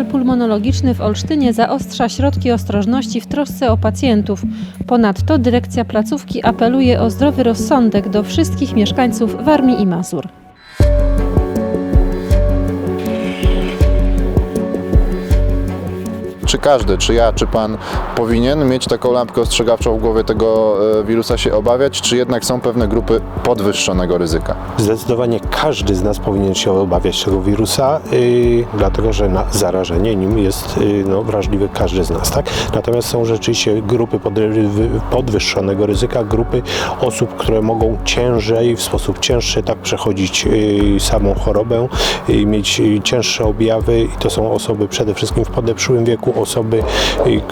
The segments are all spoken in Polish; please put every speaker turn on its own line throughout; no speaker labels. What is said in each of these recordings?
pulmonologiczny w Olsztynie zaostrza środki ostrożności w trosce o pacjentów. Ponadto dyrekcja placówki apeluje o zdrowy rozsądek do wszystkich mieszkańców Warmii i Mazur.
Czy każdy, czy ja, czy pan powinien mieć taką lampkę ostrzegawczą w głowie tego e, wirusa się obawiać, czy jednak są pewne grupy podwyższonego ryzyka?
Zdecydowanie każdy z nas powinien się obawiać tego wirusa, yy, dlatego że na zarażenie nim jest yy, no, wrażliwy każdy z nas. Tak? Natomiast są rzeczywiście grupy pod, wy- podwyższonego ryzyka, grupy osób, które mogą ciężej, w sposób cięższy tak przechodzić yy, samą chorobę, yy, mieć yy, cięższe objawy i to są osoby przede wszystkim w podeszłym wieku, osoby,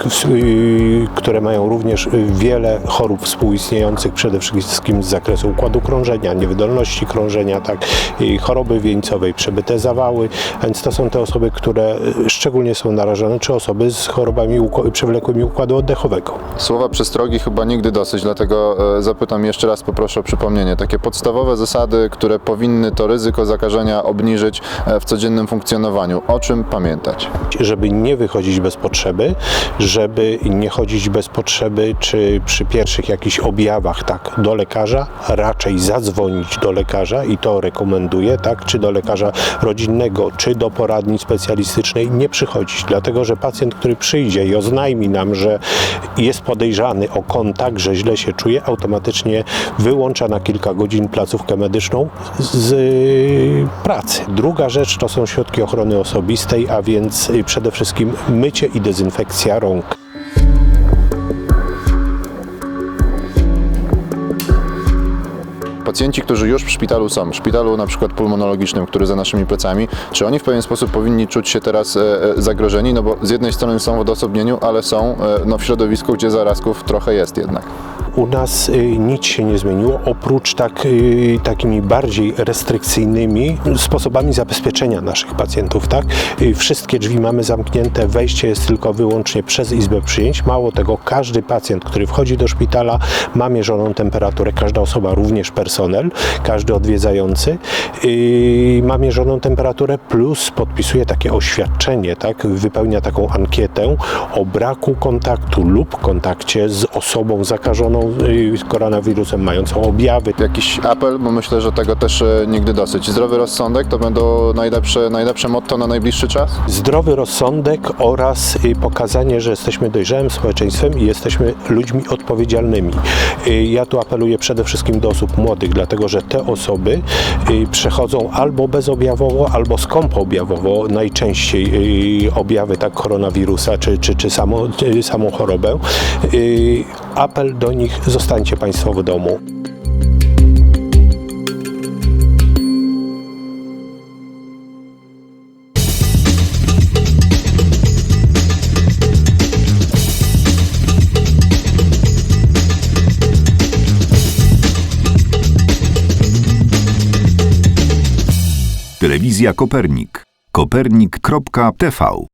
s- yy, które mają również wiele chorób współistniejących, przede wszystkim z zakresu układu krążenia, niewydolności krążenia, tak, choroby wieńcowej, przebyte zawały, a więc to są te osoby, które y, szczególnie są narażone, czy osoby z chorobami uko- przewlekłymi układu oddechowego.
Słowa przestrogi chyba nigdy dosyć, dlatego e, zapytam jeszcze raz, poproszę o przypomnienie. Takie podstawowe zasady, które powinny to ryzyko zakażenia obniżyć e, w codziennym funkcjonowaniu. O czym pamiętać?
żeby nie wychodzić bez potrzeby, żeby nie chodzić bez potrzeby, czy przy pierwszych jakichś objawach, tak, do lekarza, raczej zadzwonić do lekarza i to rekomenduję, tak, czy do lekarza rodzinnego, czy do poradni specjalistycznej, nie przychodzić, dlatego że pacjent, który przyjdzie i oznajmi nam, że jest podejrzany o kontakt, że źle się czuje, automatycznie wyłącza na kilka godzin placówkę medyczną z pracy. Druga rzecz to są środki ochrony osobistej, a więc y, przede wszystkim mycie i dezynfekcja rąk.
Pacjenci, którzy już w szpitalu są, w szpitalu na przykład pulmonologicznym, który za naszymi plecami, czy oni w pewien sposób powinni czuć się teraz e, e, zagrożeni? No bo z jednej strony są w odosobnieniu, ale są e, no, w środowisku, gdzie zarazków trochę jest jednak.
U nas y, nic się nie zmieniło, oprócz tak, y, takimi bardziej restrykcyjnymi sposobami zabezpieczenia naszych pacjentów. Tak? Y, wszystkie drzwi mamy zamknięte, wejście jest tylko wyłącznie przez izbę przyjęć. Mało tego, każdy pacjent, który wchodzi do szpitala, ma mierzoną temperaturę, każda osoba, również personel, każdy odwiedzający, ma mierzoną temperaturę, plus podpisuje takie oświadczenie, tak? wypełnia taką ankietę o braku kontaktu lub kontakcie z osobą zakażoną y, koronawirusem, mającą objawy.
Jakiś apel, bo myślę, że tego też e, nigdy dosyć. Zdrowy rozsądek to będą najlepsze, najlepsze motto na najbliższy czas?
Zdrowy rozsądek oraz y, pokazanie, że jesteśmy dojrzałym społeczeństwem i jesteśmy ludźmi odpowiedzialnymi. Y, Ja tu apeluję przede wszystkim do osób młodych, dlatego że te osoby y, przechodzą albo bezobjawowo, albo skąpoobjawowo najczęściej objawy tak koronawirusa, czy, czy, czy samo, y, samą chorobę. Apel do nich, zostańcie Państwo w domu.
Telewizja Kopernik. Kopernik.tv